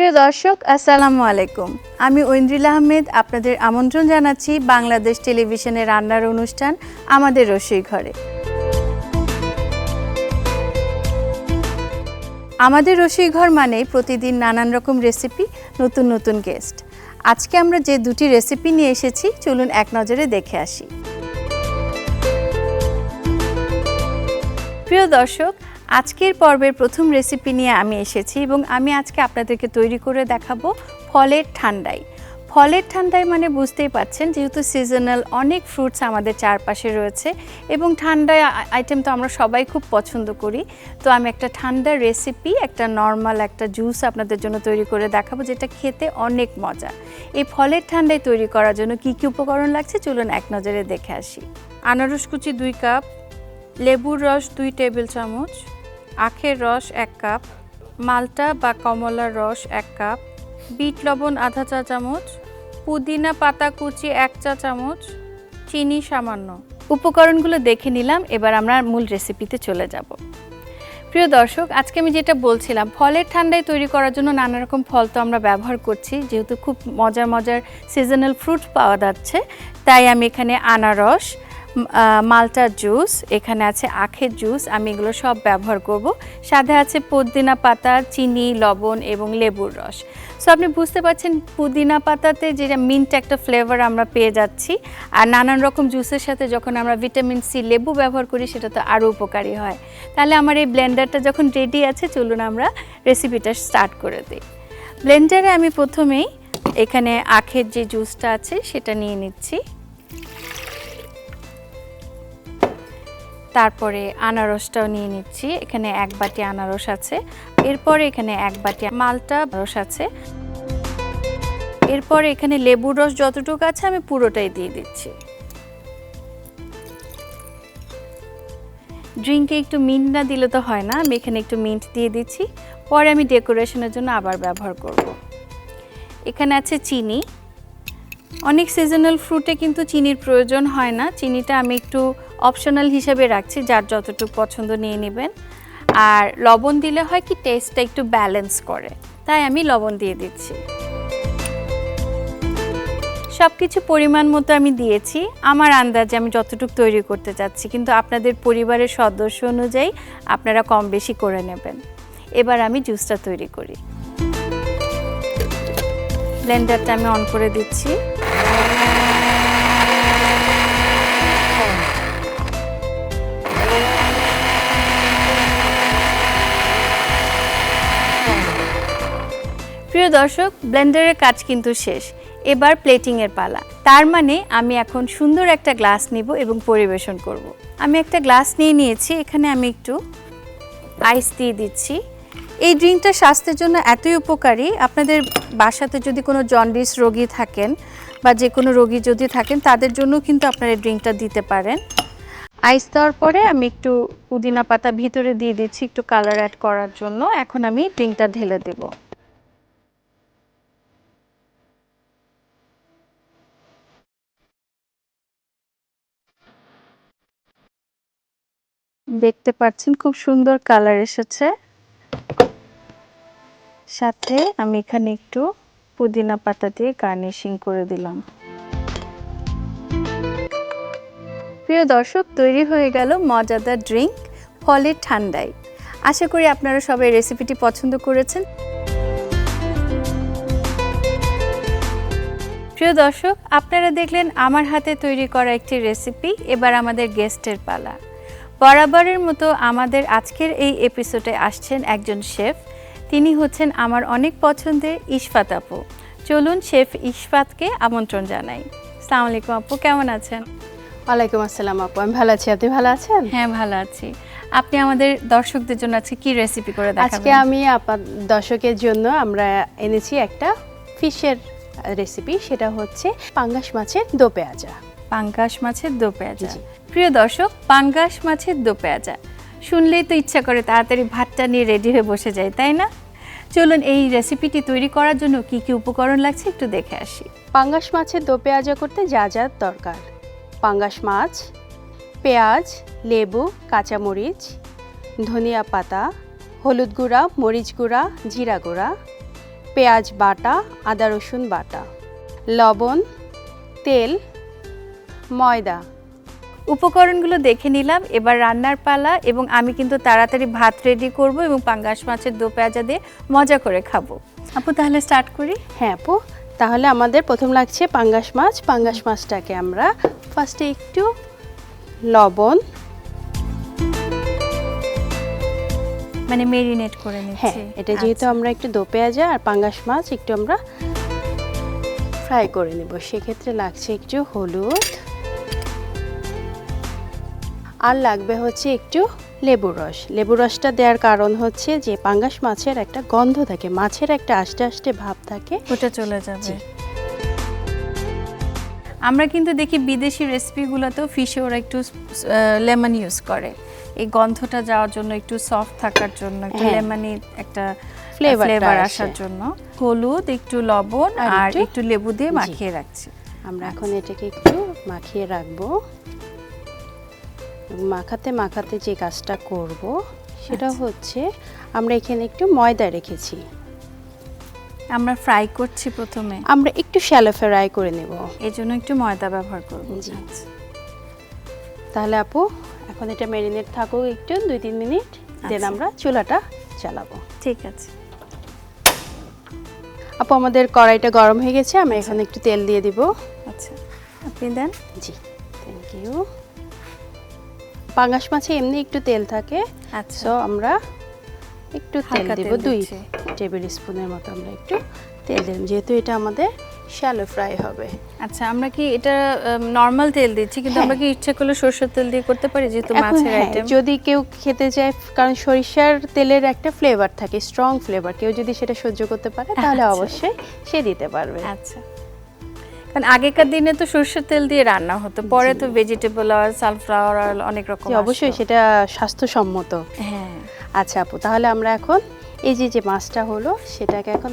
প্রিয় দর্শক, আসসালামু আলাইকুম। আমি ঐন্দ্রিল আহমেদ, আপনাদের আমন্ত্রণ জানাচ্ছি বাংলাদেশ টেলিভিশনের রান্নার অনুষ্ঠান আমাদের রসই ঘরে। আমাদের রসই ঘর মানেই প্রতিদিন নানান রকম রেসিপি, নতুন নতুন গেস্ট। আজকে আমরা যে দুটি রেসিপি নিয়ে এসেছি, চলুন এক নজরে দেখে আসি। প্রিয় দর্শক আজকের পর্বের প্রথম রেসিপি নিয়ে আমি এসেছি এবং আমি আজকে আপনাদেরকে তৈরি করে দেখাবো ফলের ঠান্ডাই। ফলের ঠান্ডায় মানে বুঝতেই পাচ্ছেন, যেহেতু সিজনাল অনেক ফ্রুটস আমাদের চারপাশে রয়েছে এবং ঠান্ডা আইটেম তো আমরা সবাই খুব পছন্দ করি। তো আমি একটা ঠান্ডা রেসিপি একটা নর্মাল একটা জুস আপনাদের জন্য তৈরি করে দেখাবো, যেটা খেতে অনেক মজা। এই ফলের ঠান্ডায় তৈরি করার জন্য কি কি উপকরণ লাগছে চলুন এক নজরে দেখে আসি। আনারস কুচি দুই কাপ, লেবুর রস দুই টেবিল চামচ আখের রস এক কাপ, মালটা বা কমলার রস এক কাপ, বিট লবণ আধা চা চামচ, পুদিনা পাতা কুচি এক চা চামচ, চিনি সামান্য। উপকরণগুলো দেখে নিলাম, এবার আমরা মূল রেসিপিতে চলে যাব। প্রিয় দর্শক, আজকে আমি যেটা বলছিলাম, ফলের ঠান্ডায় তৈরি করার জন্য নানা রকম ফল তো আমরা ব্যবহার করছি, যেহেতু খুব মজার মজার সিজনাল ফ্রুট পাওয়া যাচ্ছে, তাই আমি এখানে আনারস মালটার জুস, এখানে আছে আখের জুস, আমি এগুলো সব ব্যবহার করব। সাথে আছে পুদিনা পাতা, চিনি, লবণ এবং লেবুর রস। সো আপনি বুঝতে পারছেন পুদিনা পাতাতে যেটা মিন্ট একটা ফ্লেভার আমরা পেয়ে যাচ্ছি, আর নানান রকম জুসের সাথে যখন আমরা ভিটামিন সি লেবু ব্যবহার করি, সেটা তো আরও উপকারী হয়। তাহলে আমার এই ব্লেন্ডারটা যখন রেডি আছে, চলুন আমরা রেসিপিটা স্টার্ট করে দিই। ব্লেন্ডারে আমি প্রথমেই এখানে আখের যে জুসটা আছে, সেটা নিয়ে নিচ্ছি। তারপরে আনারসটাও নিয়ে নিচ্ছি। এখানে এক বাটি আনারস আছে। এরপরে এখানে এক বাটি মালটা রস আছে। এরপরে এখানে লেবুর রস যতটুকু আছে আমি পুরোটাই দিয়ে দিচ্ছি। ড্রিঙ্কে একটু মিন্ট না দিলে তো হয় না, আমি এখানে একটু মিন্ট দিয়ে দিচ্ছি। পরে আমি ডেকোরেশনের জন্য আবার ব্যবহার করব। এখানে আছে চিনি। অনেক সিজনাল ফ্রুটে কিন্তু চিনির প্রয়োজন হয় না। চিনিটা আমি একটু অপশনাল হিসেবে রাখছি, যার যতটুকু পছন্দ নিয়ে নেবেন। আর লবণ দিলে হয় কি টেস্টটা একটু ব্যালেন্স করে। তাই আমি লবণ দিয়ে দিচ্ছি। সব কিছু পরিমাণ মতো আমি দিয়েছি। আমার আন্দাজে আমি যতটুকু তৈরি করতে চাচ্ছি, কিন্তু আপনাদের পরিবারের সদস্য অনুযায়ী আপনারা কম বেশি করে নেবেন। এবার আমি জুসটা তৈরি করি। ব্লেন্ডারটা আমি অন করে দিচ্ছি। প্রিয় দর্শক, ব্লেন্ডারের কাজ কিন্তু শেষ। এবার প্লেটিংয়ের পালা। তার মানে আমি এখন সুন্দর একটা গ্লাস নিব এবং পরিবেশন করব। আমি একটা গ্লাস নিয়ে নিয়েছি, এখানে আমি একটু আইস দিয়ে দিচ্ছি। এই ড্রিঙ্কটা স্বাস্থ্যের জন্য এতই উপকারী। আপনাদের বাসাতে যদি কোনো জন্ডিস রোগী থাকেন বা যে কোনো রোগী যদি থাকেন, তাদের জন্য কিন্তু আপনারা এই ড্রিঙ্কটা দিতে পারেন। আইস দেওয়ার পরে আমি একটু পুদিনা পাতা ভিতরে দিয়ে দিচ্ছি, একটু কালার অ্যাড করার জন্য। এখন আমি ড্রিঙ্কটা ঢেলে দেবো। দেখতে পাচ্ছেন খুব সুন্দর কালার এসেছে। সাথে আমি এখানে একটু পুদিনা পাতা দিয়ে গার্নিশিং করে দিলাম। প্রিয় দর্শক, তৈরি হয়ে গেল মজাদার ড্রিঙ্ক ফলের ঠান্ডায়। আশা করি আপনারা সবাই রেসিপিটি পছন্দ করেছেন। প্রিয় দর্শক, আপনারা দেখলেন আমার হাতে তৈরি করা একটি রেসিপি, এবার আমাদের গেস্টের পালা। বরাবরের মতো আমাদের আজকের এই এপিসোডে আসছেন একজন শেফ। তিনি হচ্ছেন আমার অনেক পছন্দের ইশফাত আপু। চলুন শেফ ইশফাতকে আমন্ত্রণ জানাই। সালাম আলাইকুম আপু কেমন আছেন? ওয়ালাইকুম আসসালাম আপু আমি ভালো আছি। আপনি ভালো আছেন? হ্যাঁ ভালো আছি। আপনি আমাদের দর্শকদের জন্য আজকে কি রেসিপি করে আজকে আমি আপা দর্শকের জন্য আমরা এনেছি একটা ফিশের রেসিপি সেটা হচ্ছে পাঙ্গাস মাছের দো পেঁয়াজা। পাঙ্গাস মাছের দো পেঁয়াজা। প্রিয় দর্শক, পাঙ্গাস মাছের দো পেঁয়াজা। শুনলেই তো ইচ্ছা করে তাড়াতাড়ি ভাতটা নিয়ে রেডি হয়ে বসে যায়, তাই না? চলুন এই রেসিপিটি তৈরি করার জন্য কি কি উপকরণ লাগছে একটু দেখে আসি। পাঙ্গাস মাছের দো পেঁয়াজা করতে যা যা দরকার। পাঙ্গাস মাছ, পেঁয়াজ, লেবু, কাঁচামরিচ, ধনিয়া পাতা, হলুদ গুঁড়া, মরিচ গুঁড়া, জিরা গুঁড়া, পেঁয়াজ বাটা, আদা রসুন বাটা, লবণ, তেল, ময়দা। উপকরণগুলো দেখে নিলাম এবার রান্নার পালা এবং আমি কিন্তু তাড়াতাড়ি ভাত রেডি করব এবং পাঙ্গাস মাছের দো পেঁয়াজা দিয়ে মজা করে খাব। আপু তাহলে স্টার্ট করি? হ্যাঁ আপু তাহলে আমাদের প্রথম লাগছে পাঙ্গাস মাছ। পাঙ্গাস মাছটাকে আমরা ফার্স্টে একটু লবণ মানে মেরিনেট করে নিচ্ছি। হ্যাঁ এটা যেহেতু আচ্ছা। আমরা একটু দো পেঁয়াজা আর পাঙ্গাস মাছ একটু আমরা ফ্রাই করে নেব। সেক্ষেত্রে লাগছে একটু হলুদ। আর লাগবে হচ্ছে একটু লেবুর রস। লেবুর রসটা দেওয়ার কারণ হচ্ছে যে পাঙ্গাস মাছের একটা গন্ধ থাকে মাছের একটা আস্তে আস্তে ভাব থাকে। ওটা চলে যাবে। আমরা কিন্তু দেখি বিদেশি রেসিপিগুলোতেও ফিশে ওরা একটু লেমন ইউজ করে। এই গন্ধটা যাওয়ার জন্য একটু সফট থাকার জন্য একটু হ্যাঁ। লেমনি একটা ফ্লেভার আসার জন্য। হলুদ একটু লবণ আর একটু- লেবু দিয়ে মাখিয়ে রাখছি। আমরা এখন এটাকে একটু মাখিয়ে রাখব। মাখাতে মাখাতে যে কাজটা করব সেটা আচ্ছা। হচ্ছে আমরা এখানে একটু ময়দা রেখেছি। আমরা ফ্রাই করছি প্রথমে। আমরা একটু শ্যালো ফ্রাই করে নেব। এই জন্য একটু ময়দা ব্যবহার করব। জি। আচ্ছা। তাহলে আপু এখন এটা ম্যারিনেট থাকুক একটু দুই তিন মিনিট দেন আচ্ছা। আমরা চুলাটা চালাবো। ঠিক আছে। আপু আমাদের কড়াইটা গরম হয়ে গেছে আমরা এখানে একটু তেল দিয়ে দিব। আচ্ছা। আপনি দেন। জি থ্যাংক ইউ পাঙ্গাস মাছে এমনি একটু তেল থাকে। আচ্ছা। সো আমরা একটু তেল দেব দুই টেবিল স্পুনের মতো আমরা একটু তেল দিলাম যেহেতু এটা আমাদের শ্যালো ফ্রাই হবে। আচ্ছা আমরা কি এটা নর্মাল তেল দিচ্ছি? কিন্তু হ্যাঁ। আমরা কি ইচ্ছে করলে সরষের তেল দিয়ে করতে পারি? যেহেতু মাছের হ্যাঁ, আইটেম যদি কেউ খেতে চায় কারণ সরিষার তেলের একটা ফ্লেভার থাকে স্ট্রং ফ্লেভার কেউ যদি সেটা সহ্য করতে পারে তাহলে আচ্ছা। অবশ্যই সে দিতে পারবে। আচ্ছা। কারণ আগেকার দিনে তো সর্ষের তেল দিয়ে রান্না হতো পরে তো ভেজিটেবল অয়েল সানফ্লাওয়ার অয়েল অনেক রকম অবশ্যই সেটা স্বাস্থ্যসম্মত। হ্যাঁ। আচ্ছা আপু তাহলে আমরা এখন এই যে যে মাছটা হলো সেটাকে এখন